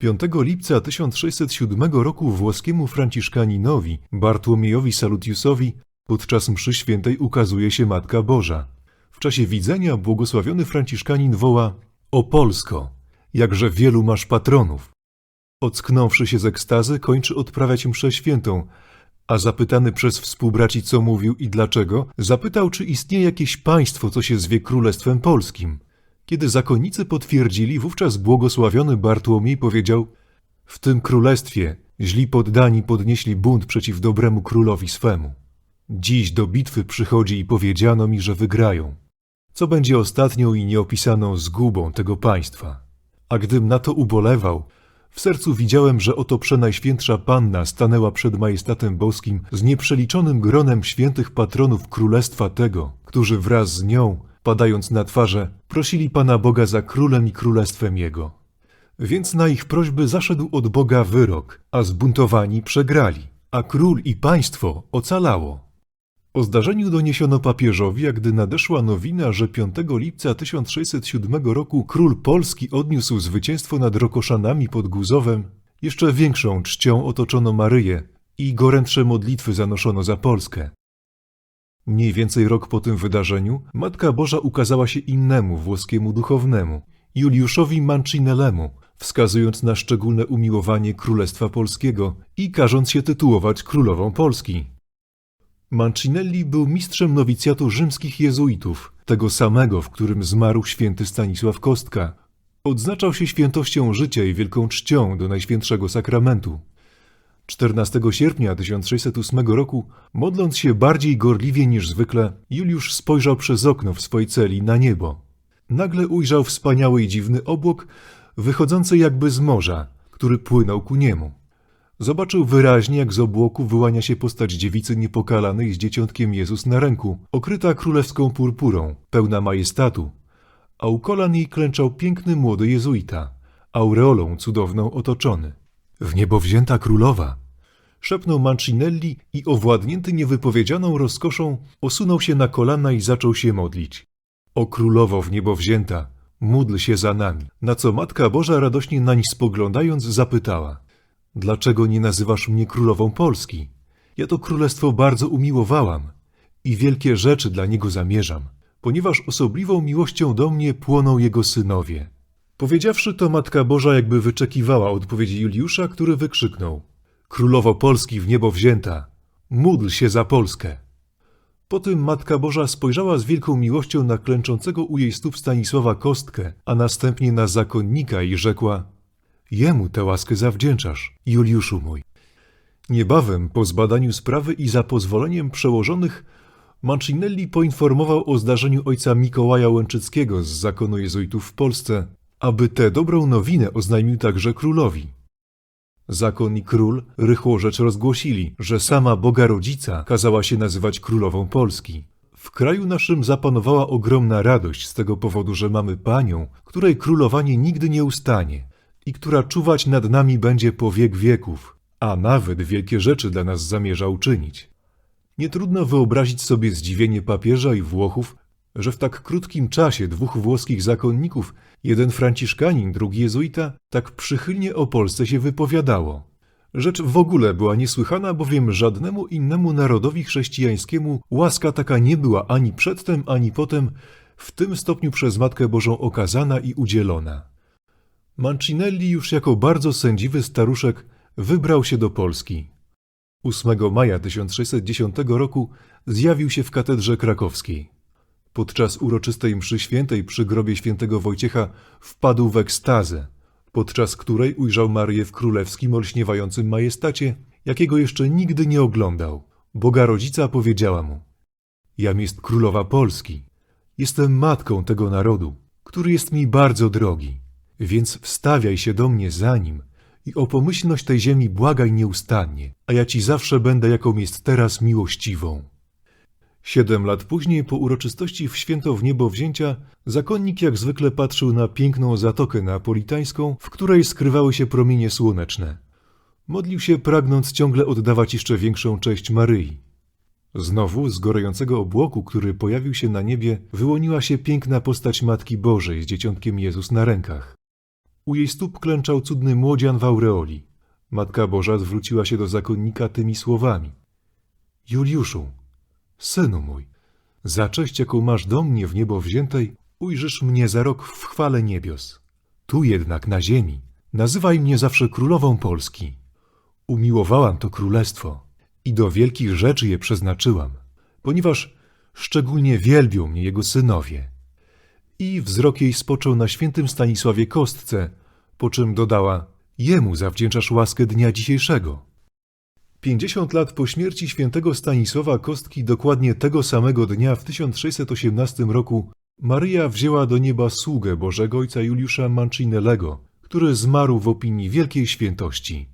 5 lipca 1607 roku włoskiemu franciszkaninowi Bartłomiejowi Salutiusowi podczas mszy świętej ukazuje się Matka Boża. W czasie widzenia błogosławiony franciszkanin woła O Polsko, jakże wielu masz patronów. Ocknąwszy się z ekstazy, kończy odprawiać mszę świętą, a zapytany przez współbraci, co mówił i dlaczego, zapytał, czy istnieje jakieś państwo, co się zwie Królestwem Polskim. Kiedy zakonnicy potwierdzili, wówczas błogosławiony Bartłomiej powiedział W tym królestwie źli poddani podnieśli bunt przeciw dobremu królowi swemu. Dziś do bitwy przychodzi i powiedziano mi, że wygrają. Co będzie ostatnią i nieopisaną zgubą tego państwa? A gdym na to ubolewał, w sercu widziałem, że oto przenajświętsza Panna stanęła przed majestatem boskim z nieprzeliczonym gronem świętych patronów królestwa tego, którzy wraz z nią, padając na twarze, prosili Pana Boga za królem i królestwem Jego. Więc na ich prośby zaszedł od Boga wyrok, a zbuntowani przegrali, a król i państwo ocalało. O zdarzeniu doniesiono papieżowi, a gdy nadeszła nowina, że 5 lipca 1607 roku król Polski odniósł zwycięstwo nad Rokoszanami pod Guzowem, jeszcze większą czcią otoczono Maryję i gorętsze modlitwy zanoszono za Polskę. Mniej więcej rok po tym wydarzeniu Matka Boża ukazała się innemu włoskiemu duchownemu, Juliuszowi Mancinellemu, wskazując na szczególne umiłowanie Królestwa Polskiego i każąc się tytułować Królową Polski. Mancinelli był mistrzem nowicjatu rzymskich jezuitów, tego samego, w którym zmarł święty Stanisław Kostka. Odznaczał się świętością życia i wielką czcią do Najświętszego Sakramentu. 14 sierpnia 1608 roku, modląc się bardziej gorliwie niż zwykle, Juliusz spojrzał przez okno w swojej celi na niebo. Nagle ujrzał wspaniały i dziwny obłok, wychodzący jakby z morza, który płynął ku niemu. Zobaczył wyraźnie, jak z obłoku wyłania się postać dziewicy niepokalanej z dzieciątkiem Jezus na ręku, okryta królewską purpurą, pełna majestatu, a u kolan jej klęczał piękny młody jezuita, aureolą cudowną otoczony. W niebo wzięta królowa! Szepnął Mancinelli i owładnięty niewypowiedzianą rozkoszą osunął się na kolana i zaczął się modlić. O królowo w niebo wzięta, módl się za nami. Na co Matka Boża radośnie nań spoglądając zapytała – Dlaczego nie nazywasz mnie królową Polski? Ja to królestwo bardzo umiłowałam i wielkie rzeczy dla niego zamierzam, ponieważ osobliwą miłością do mnie płoną jego synowie. Powiedziawszy to, Matka Boża jakby wyczekiwała odpowiedzi Juliusza, który wykrzyknął: Królowo Polski w niebo wzięta, módl się za Polskę. Po tym Matka Boża spojrzała z wielką miłością na klęczącego u jej stóp Stanisława Kostkę, a następnie na zakonnika i rzekła: Jemu tę łaskę zawdzięczasz, Juliuszu mój. Niebawem, po zbadaniu sprawy i za pozwoleniem przełożonych, Mancinelli poinformował o zdarzeniu ojca Mikołaja Łęczyckiego z zakonu jezuitów w Polsce, aby tę dobrą nowinę oznajmił także królowi. Zakon i król rychło rzecz rozgłosili, że sama Boga Rodzica kazała się nazywać królową Polski. W kraju naszym zapanowała ogromna radość z tego powodu, że mamy panią, której królowanie nigdy nie ustanie i która czuwać nad nami będzie po wiek wieków, a nawet wielkie rzeczy dla nas zamierza uczynić. Nie trudno wyobrazić sobie zdziwienie papieża i Włochów, że w tak krótkim czasie dwóch włoskich zakonników, jeden franciszkanin, drugi jezuita, tak przychylnie o Polsce się wypowiadało. Rzecz w ogóle była niesłychana, bowiem żadnemu innemu narodowi chrześcijańskiemu łaska taka nie była ani przedtem, ani potem w tym stopniu przez Matkę Bożą okazana i udzielona. Mancinelli już jako bardzo sędziwy staruszek wybrał się do Polski. 8 maja 1610 roku zjawił się w katedrze krakowskiej. Podczas uroczystej mszy świętej przy grobie świętego Wojciecha wpadł w ekstazę, podczas której ujrzał Marię w królewskim olśniewającym majestacie, jakiego jeszcze nigdy nie oglądał. Boga rodzica powiedziała mu: Jam jest królowa Polski. Jestem matką tego narodu, który jest mi bardzo drogi. Więc wstawiaj się do mnie za nim i o pomyślność tej ziemi błagaj nieustannie, a ja ci zawsze będę, jaką jest teraz, miłościwą. Siedem lat później, po uroczystości w święto w niebo wzięcia, zakonnik jak zwykle patrzył na piękną zatokę neapolitańską, w której skrywały się promienie słoneczne. Modlił się, pragnąc ciągle oddawać jeszcze większą cześć Maryi. Znowu z gorącego obłoku, który pojawił się na niebie, wyłoniła się piękna postać Matki Bożej z dzieciątkiem Jezus na rękach. U jej stóp klęczał cudny młodzian w aureoli. Matka Boża zwróciła się do zakonnika tymi słowami. Juliuszu, synu mój, za cześć, jaką masz do mnie w niebo wziętej, ujrzysz mnie za rok w chwale niebios. Tu jednak, na ziemi, nazywaj mnie zawsze królową Polski. Umiłowałam to królestwo i do wielkich rzeczy je przeznaczyłam, ponieważ szczególnie wielbią mnie jego synowie. I wzrok jej spoczął na świętym Stanisławie Kostce, po czym dodała: Jemu zawdzięczasz łaskę dnia dzisiejszego. Pięćdziesiąt lat po śmierci świętego Stanisława Kostki, dokładnie tego samego dnia w 1618 roku, Maryja wzięła do nieba sługę Bożego Ojca Juliusza Mancinellego, który zmarł w opinii wielkiej świętości.